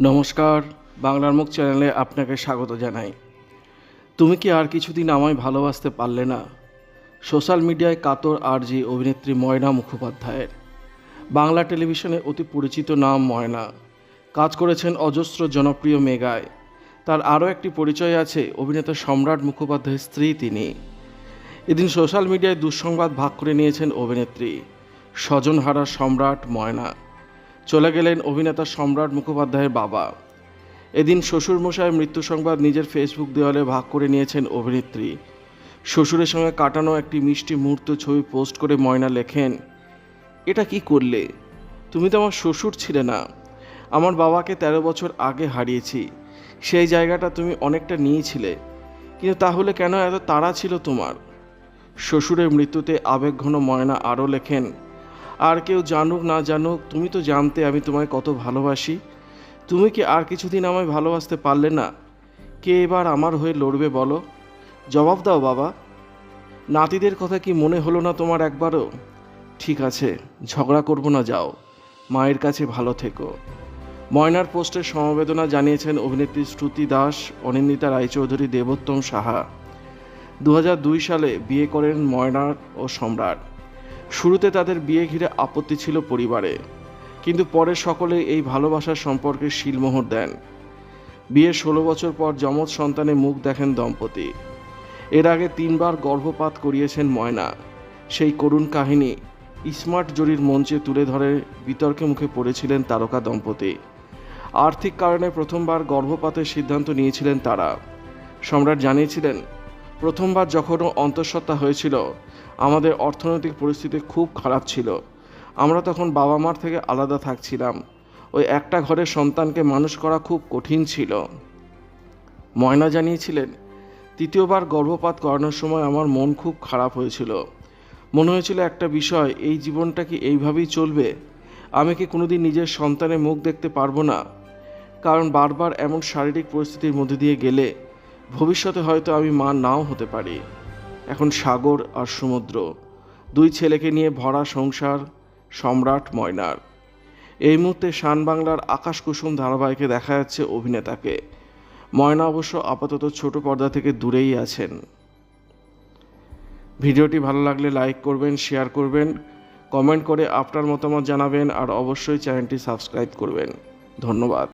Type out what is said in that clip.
নমস্কার, বাংলার মুখ চ্যানেলে আপনাকে স্বাগত জানাই। তুমি কি আর কিছুদিন আমায় ভালোবাসতে পারলে না? সোশ্যাল মিডিয়ায় কাতর আরজি অভিনেত্রী ময়না মুখোপাধ্যায়ের। বাংলা টেলিভিশনে অতি পরিচিত নাম ময়না। কাজ করেছেন অজস্র জনপ্রিয় মেগায়। তার আরও একটি পরিচয় আছে, অভিনেতা সম্রাট মুখোপাধ্যায়ের স্ত্রী তিনি। এদিন সোশ্যাল মিডিয়ায় দুঃসংবাদ ভাগ করে নিয়েছেন অভিনেত্রী, স্বজনহারা সম্রাট ময়না। চলে গেলেন অভিনেতা সম্রাট মুখোপাধ্যায়ের বাবা। এদিন শ্বশুরমশাইয়ের মৃত্যু সংবাদ নিজের ফেসবুক দেওয়ালে ভাগ করে নিয়েছেন অভিনেত্রী। শ্বশুরের সঙ্গে কাটানো একটি মিষ্টি মুহূর্ত ছবি পোস্ট করে ময়না লেখেন, এটা কি করলে? তুমি তো আমার শ্বশুর ছিলে না। আমার বাবাকে তেরো বছর আগে হারিয়েছি। সেই জায়গাটা তুমি অনেকটা নিয়েছিলে। কিন্তু তাহলে কেন এত তাড়া ছিল তোমার? শ্বশুরের মৃত্যুতে আবেগঘন ময়না আরও লেখেন আর কেউ জানুক, না জানুক, তুমি তো জানতে আমি তোমায় কত ভালোবাসি। তুমি কি আর কিছুদিন আমায় ভালোবাসতে পারলে না? কে এবার আমার হয়ে লড়বে বলো? জবাব দাও বাবা। নাতিদের কথা কি মনে হলো না তোমার একবারও? ঠিক আছে, ঝগড়া করব না, যাও। মায়ের কাছে ভালো থেকো। ময়নার পোস্টের সমবেদনা জানিয়েছেন অভিনেত্রী শ্রুতি দাস, অনিন্দিতা রায়চৌধুরী, দেবোত্তম সাহা। দু হাজার দুই সালে বিয়ে করেন ময়নার ও সম্রাট। শুরুতে তাদের বিয়ে ঘিরে আপত্তি ছিল পরিবারে, কিন্তু পরে সকলে এই ভালোবাসার সম্পর্কে শিলমোহর দেন। বিয়ের ষোলো বছর পর যমজ সন্তানে মুখ দেখেন দম্পতি। এর আগে তিনবার গর্ভপাত করিয়েছেন ময়না। সেই করুণ কাহিনী স্মার্ট জরির মঞ্চে তুলে ধরে বিতর্কে মুখে পড়েছিলেন তারকা দম্পতি। আর্থিক কারণে প্রথমবার গর্ভপাতের সিদ্ধান্ত নিয়েছিলেন তারা। সম্রাট জানিয়েছিলেন, প্রথমবার যখন অন্তঃসত্ত্বা হয়েছিল আমাদের অর্থনৈতিক পরিস্থিতি খুব খারাপ ছিল। আমরা তখন বাবা মার থেকে আলাদা থাকছিলাম। ওই একটা ঘরের সন্তানকে মানুষ করা খুব কঠিন ছিল। ময়না জানিয়েছিলেন, তৃতীয়বার গর্ভপাত করানোর সময় আমার মন খুব খারাপ হয়েছিল। মনে হয়েছিল একটা বিষয়, এই জীবনটা কি এইভাবেই চলবে? আমি কি কোনোদিন নিজের সন্তানের মুখ দেখতে পারব না? কারণ বারবার এমন শারীরিক পরিস্থিতির মধ্যে দিয়ে গেলে ভবিষ্যতে হয়তো আমি মা নাও হতে পারি। এখন সাগর আর সমুদ্র। দুই ছেলেকে নিয়ে ভরা সংসার, সম্রাট ময়নার। এই মুহূর্তে শান বাংলার আকাশ কুসুম ধারাবাহিকে দেখা যাচ্ছে অভিনেতাকে। ময়না অবশ্য আপাতত ছোট পর্দা থেকে দূরেই আছেন। ভিডিওটি ভালো লাগলে লাইক করবেন, শেয়ার করবেন, কমেন্ট করে আপনার মতামত জানাবেন, আর অবশ্যই চ্যানেলটি সাবস্ক্রাইব করবেন। ধন্যবাদ।